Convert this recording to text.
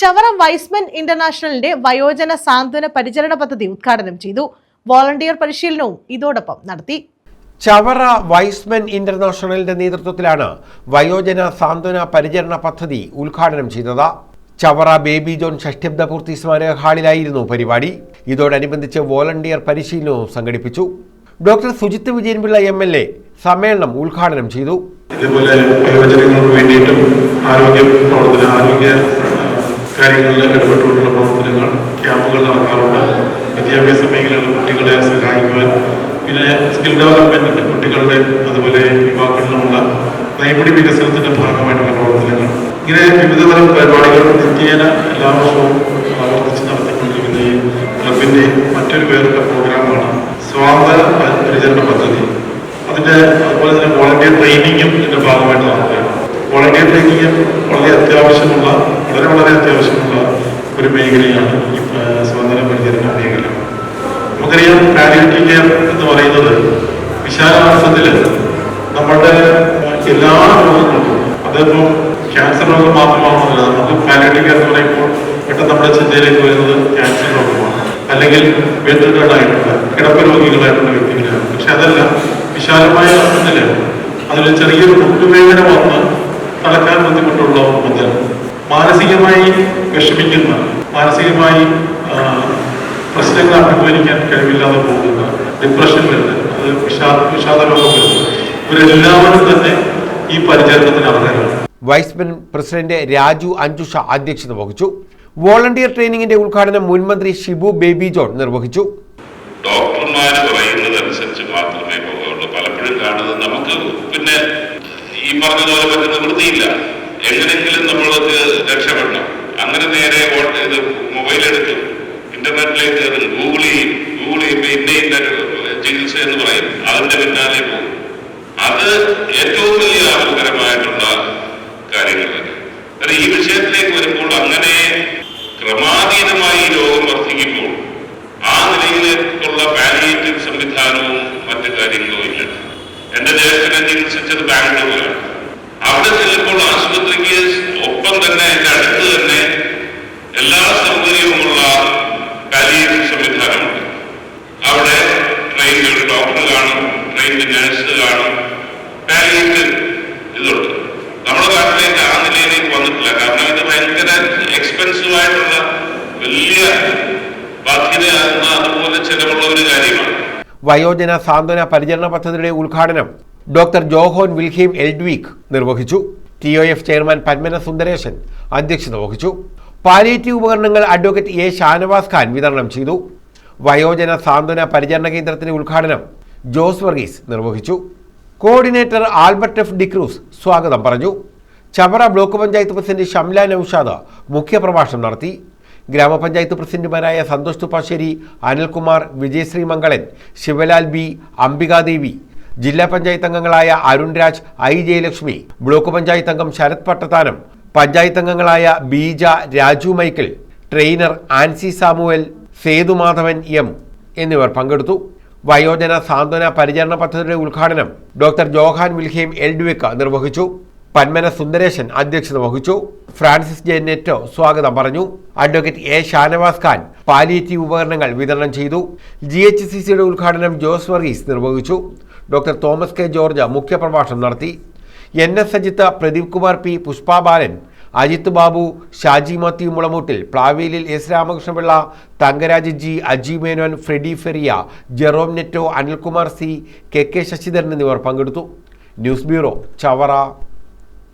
Chavara wise men ഇന്റർനാഷണലിന്റെ വയോജന സാന്ത്വന പരിചരണ പദ്ധതി ഉദ്ഘാടനം ചെയ്തു. വോളണ്ടിയർ പരിശീലനവും ഇതോടൊപ്പം നടത്തി. ചവറ വൈസ്മെൻ ഇന്റർനാഷണലിന്റെ നേതൃത്വത്തിലാണ് വയോജന സാന്ത്വന പരിചരണ പദ്ധതി ഉദ്ഘാടനം ചെയ്തത്. ചവറ ബേബി ജോൺ ഷഷ്ടിബ്ദപൂർത്തി സ്മാരക ഹാളിലായിരുന്നു പരിപാടി. ഇതോടനുബന്ധിച്ച് വോളണ്ടിയർ പരിശീലനവും സംഘടിപ്പിച്ചു. Doctor Sujith Vijayanpillai M L A സമ്മേളനം ഉദ്ഘാടനം ചെയ്തു. ഇതുപോലെ വയോജനങ്ങൾക്ക് വേണ്ടിയിട്ടും ആരോഗ്യ പ്രവർത്തന ആരോഗ്യ കാര്യങ്ങളിൽ ഇടപെട്ടുകൊണ്ടുള്ള പ്രവർത്തനങ്ങൾ ക്യാമ്പുകൾ നടക്കാറുണ്ട്. വിദ്യാഭ്യാസ മേഖലകളിൽ കുട്ടികളെ സഹായിക്കുവാൻ പിന്നെ സ്കിൽ ഡെവലപ്മെന്റിന്റെ കുട്ടികളുടെ അതുപോലെ യുവാക്കളിലുമുള്ള നൈപുണി വികസനത്തിന്റെ ഭാഗമായിട്ടുള്ള പ്രവർത്തനങ്ങൾ. ഇങ്ങനെ വിവിധതരം പരിപാടികൾ നിത്യേന എല്ലാ വർഷവും ആവർത്തിച്ച് നടത്തിക്കൊണ്ടിരിക്കുന്ന ഈ ക്ലബിന്റെ മറ്റൊരു പേരുടെ പ്രോഗ്രാമാണ് സ്വാതന്ത്ര്യ പരിചരണ പദ്ധതി. അതിന്റെ അതുപോലെ തന്നെ വോളണ്ടിയർ ട്രെയിനിങ്ങും ഇതിന്റെ ഭാഗമായിട്ട് നടത്തുകയാണ് വോളണ്ടിയർ ട്രെയിനിങ് വളരെ അത്യാവശ്യമുള്ള വളരെ വളരെ അത്യാവശ്യമുള്ള ഒരു മേഖലയാണ് ഈ സ്വാതന്ത്ര്യ പരിചരണ മേഖല. നമുക്കറിയാം പാലിയേറ്റീവ് കെയർ എന്ന് പറയുന്നത് വിശാലാർത്ഥത്തിൽ നമ്മളുടെ എല്ലാ രോഗങ്ങൾക്കും അതിപ്പം ക്യാൻസർ രോഗം മാത്രമാണെന്നല്ല നമുക്ക് പാലിയേറ്റീവ് കെയർ എന്ന് പറയുമ്പോൾ പെട്ടെന്ന് നമ്മുടെ ചിന്തയിലേക്ക് വരുന്നത് ക്യാൻസർ രോഗമാണ്. അല്ലെങ്കിൽ വേദനകളായിട്ടുള്ള കിടപ്പ് രോഗികളായിട്ടുള്ള വ്യക്തികളാണ്. പക്ഷെ അതല്ല വിശാലമായ അർത്ഥത്തിൽ അതിൽ ചെറിയൊരു മുട്ടുവേദന വന്ന് തളക്കാൻ ബുദ്ധിമുട്ടുള്ള മുതൽ മാനസികമായി വിഷമിക്കുന്ന മാനസികമായി പ്രശ്നങ്ങൾ അഭിമുഖീകരിക്കാൻ കഴിവില്ലാതെ പോകുന്ന ഡിപ്രഷൻ വരുന്നത്. അത് വിഷാദ വിഷാദരോഗം വരുന്നത്. ഇവരെല്ലാവരും തന്നെ ഈ പരിചരണത്തിന് അർഹരാണ്. വൈസ് പ്രസിഡന്റ് രാജു അഞ്ജുഷ അധ്യക്ഷത വഹിച്ചു. വോളണ്ടിയർ ട്രെയിനിങ്ങിന്റെ ഉദ്ഘാടനം മുൻമന്ത്രി ഷിബു ബേബി ജോൺ നിർവഹിച്ചു. ഡോക്ടർമാർ പറയുന്നതനുസരിച്ച് മാത്രമേ പോകുള്ളൂ പലപ്പോഴും കാണുന്നത് നമുക്ക് പിന്നെ ഈ പറഞ്ഞതുപോലെ പറ്റുന്ന വൃത്തിയില്ല. എങ്ങനെങ്കിലും നമ്മൾ രക്ഷപ്പെടണം. അങ്ങനെ നേരെ ഇത് മൊബൈൽ എടുക്കും ഇന്റർനെറ്റിലേക്ക് കയറും ഗൂഗിൾ ചെയ്യും ഗൂഗിൾ ചെയ്യുമ്പോൾ ഇന്ന ചികിത്സ എന്ന് പറയും. അതിന്റെ പിന്നാലെ പോകും. അത് ഏറ്റവും വലിയ ആപൽക്കരമായിട്ടുള്ള കാര്യങ്ങളാണ് ഈ വിഷയത്തിലേക്ക് വരുമ്പോൾ അങ്ങനെ ക്രമാതീതമായി രോഗം വർദ്ധിക്കുമ്പോൾ ആ നിലയിലേക്കുള്ള പാലിയേറ്റീവ് സംവിധാനവും മറ്റു കാര്യങ്ങളും ഇല്ല. എന്റെ ജ്യേഷ്ഠനെ ചികിത്സിച്ചത് ബാംഗ്ലൂരിലാണ്. അവിടെ ചെല്ലുമ്പോൾ ആശുപത്രിക്ക് ഒപ്പം തന്നെ എന്റെ അടുത്ത് തന്നെ എല്ലാ സൗകര്യവുമുള്ള പാലിയേറ്റീവ് സംവിധാനമുണ്ട്. അവിടെ ഒരു ഡോക്ടർ കാണും ട്രെയിനിൽ നഴ്സ് കാണും നമ്മുടെ ആ കാരണം വലിയ ഒരു കാര്യമാണ്. വയോജന സാന്ത്വന പരിചരണ പദ്ധതിയുടെ ഉദ്ഘാടനം ഡോക്ടർ ജോഹോൻ വിൽഹീം എൽഡ്വീക്ക് നിർവഹിച്ചു. T O F chairman Padmana Sundaresan അധ്യക്ഷത വഹിച്ചു. പാലിയേറ്റീവ് ഉപകരണങ്ങൾ അഡ്വക്കേറ്റ് എ ഷാനവാസ് ഖാൻ വിതരണം ചെയ്തു. വയോജന സാന്ത്വന പരിചരണ കേന്ദ്രത്തിന്റെ ഉദ്ഘാടനം ജോസ് വർഗീസ് നിർവഹിച്ചു. Coordinator Albert F. ഡിക്രൂസ് സ്വാഗതം പറഞ്ഞു. ചവറ ബ്ലോക്ക് പഞ്ചായത്ത് പ്രസിഡന്റ് ഷംല നൌഷാദ് മുഖ്യപ്രഭാഷണം നടത്തി. ഗ്രാമപഞ്ചായത്ത് പ്രസിഡന്റുമാരായ സന്തോഷ് തുപ്പാശ്ശേരി അനിൽകുമാർ വിജയശ്രീ മംഗളൻ ശിവലാൽ ബി അംബികാദേവി ജില്ലാ പഞ്ചായത്ത് അംഗങ്ങളായ അരുൺ രാജ് ഐ ജയലക്ഷ്മി ബ്ലോക്ക് പഞ്ചായത്ത് അംഗം ശരത് പട്ടത്താനം പഞ്ചായത്ത് അംഗങ്ങളായ Beeja Raju Michael trainer Ancy Samuel Sethumadhavan M എന്നിവർ പങ്കെടുത്തു. വയോജന സാന്ത്വന പരിചരണ പദ്ധതിയുടെ ഉദ്ഘാടനം ഡോക്ടർ ജോഹാൻ വിൽഹേം എൽഡ്വിക്ക് നിർവഹിച്ചു. പന്മന സുന്ദരേശൻ അധ്യക്ഷത വഹിച്ചു. ഫ്രാൻസിസ് ജെ നെറ്റോ സ്വാഗതം പറഞ്ഞു. Advocate A Shanavas Khan palliative ഉപകരണങ്ങൾ വിതരണം ചെയ്തു. ജി എച്ച് സി സിയുടെ ഉദ്ഘാടനം ജോസ് വർഗീസ് നിർവഹിച്ചു. ഡോക്ടർ തോമസ് കെ ജോർജ് മുഖ്യപ്രഭാഷണം നടത്തി. N S Ajith Pradeep Kumar P Pushpa Balan Ajith Babu Shaji Mathew Mulamoottil Plavelil S Ramakrishnapillai Thankaraj G Aji Menon Freddy Feria Jerome Netto Anilkumar C K K Sasidharan എന്നിവർ പങ്കെടുത്തു. News bureau Chavara.